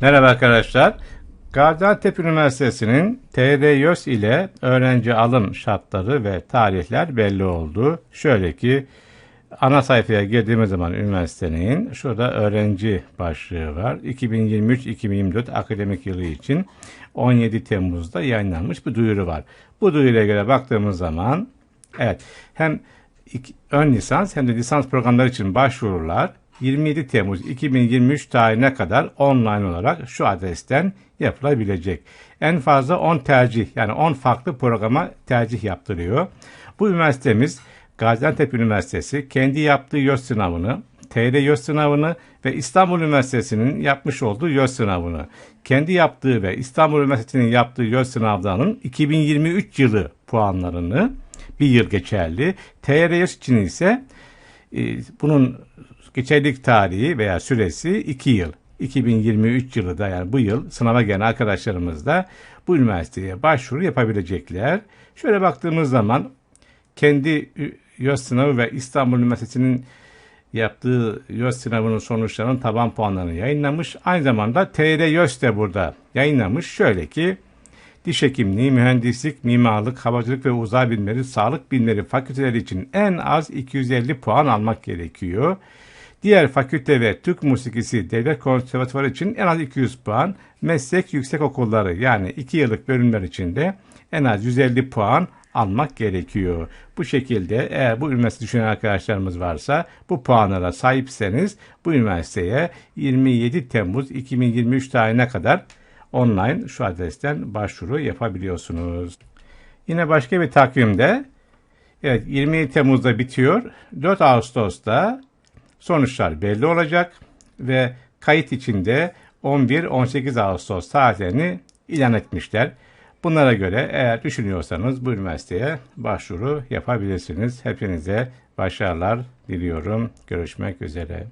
Merhaba arkadaşlar. Gaziantep Üniversitesi'nin TRYÖS ile öğrenci alım şartları ve tarihler belli oldu. Şöyle ki ana sayfaya girdiğimiz zaman üniversitenin şurada öğrenci başlığı var. 2023-2024 akademik yılı için 17 Temmuz'da yayınlanmış bir duyuru var. Bu duyuruya göre baktığımız zaman evet hem ön lisans hem de lisans programları için başvurular 27 Temmuz 2023 tarihine kadar online olarak şu adresten yapılabilecek. En fazla 10 tercih yani 10 farklı programa tercih yaptırıyor. Bu üniversitemiz Gaziantep Üniversitesi kendi yaptığı YÖS sınavını, TR YÖS sınavını ve İstanbul Üniversitesi'nin yapmış olduğu YÖS sınavını, kendi yaptığı ve İstanbul Üniversitesi'nin yaptığı YÖS sınavlarının 2023 yılı puanlarını bir yıl geçerli. TR YÖS için ise e, bunun geçerlilik tarihi veya süresi 2 yıl. 2023 yılı da yani bu yıl sınava gelen arkadaşlarımız da bu üniversiteye başvuru yapabilecekler. Şöyle baktığımız zaman kendi YÖS sınavı ve İstanbul Üniversitesi'nin yaptığı YÖS sınavının sonuçlarının taban puanlarını yayınlamış. Aynı zamanda TR YÖS de burada yayınlamış. Şöyle ki diş hekimliği, mühendislik, mimarlık, havacılık ve uzay bilimleri, sağlık bilimleri fakülteleri için en az 250 puan almak gerekiyor. Diğer fakülte ve Türk musikisi devlet konservatuvarı için en az 200 puan, meslek yüksek okulları yani 2 yıllık bölümler için de en az 150 puan almak gerekiyor. Bu şekilde eğer bu üniversite düşünen arkadaşlarımız varsa bu puanlara sahipseniz bu üniversiteye 27 Temmuz 2023 tarihine kadar online şu adresten başvuru yapabiliyorsunuz. Yine başka bir takvimde evet 27 Temmuz'da bitiyor. 4 Ağustos'ta sonuçlar belli olacak ve kayıt içinde 11-18 Ağustos tarihlerini ilan etmişler. Bunlara göre eğer düşünüyorsanız bu üniversiteye başvuru yapabilirsiniz. Hepinize başarılar diliyorum. Görüşmek üzere.